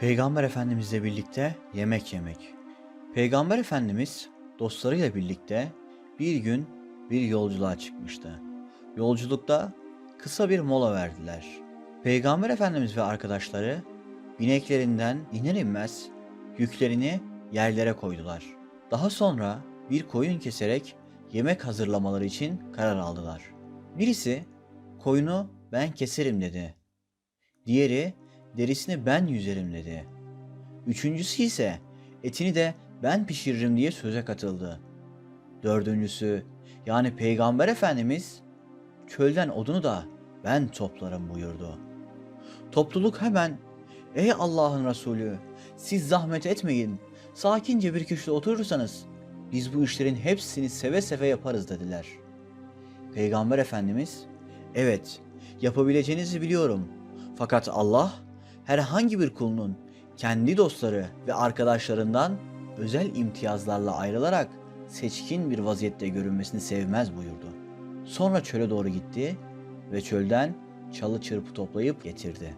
Peygamber Efendimizle birlikte yemek yemek. Peygamber Efendimiz dostlarıyla birlikte bir gün bir yolculuğa çıkmıştı. Yolculukta kısa bir mola verdiler. Peygamber Efendimiz ve arkadaşları bineklerinden iner inmez yüklerini yerlere koydular. Daha sonra bir koyun keserek yemek hazırlamaları için karar aldılar. Birisi koyunu ben keserim dedi. Diğeri derisini ben yüzerim dedi. Üçüncüsü ise etini de ben pişiririm diye söze katıldı. Dördüncüsü yani Peygamber Efendimiz çölden odunu da ben toplarım buyurdu. Topluluk hemen ey Allah'ın Resulü siz zahmet etmeyin sakince bir köşede oturursanız biz bu işlerin hepsini seve seve yaparız dediler. Peygamber Efendimiz evet yapabileceğinizi biliyorum fakat Allah herhangi bir kulunun kendi dostları ve arkadaşlarından özel imtiyazlarla ayrılarak seçkin bir vaziyette görünmesini sevmez buyurdu. Sonra çöle doğru gitti ve çölden çalı çırpı toplayıp getirdi.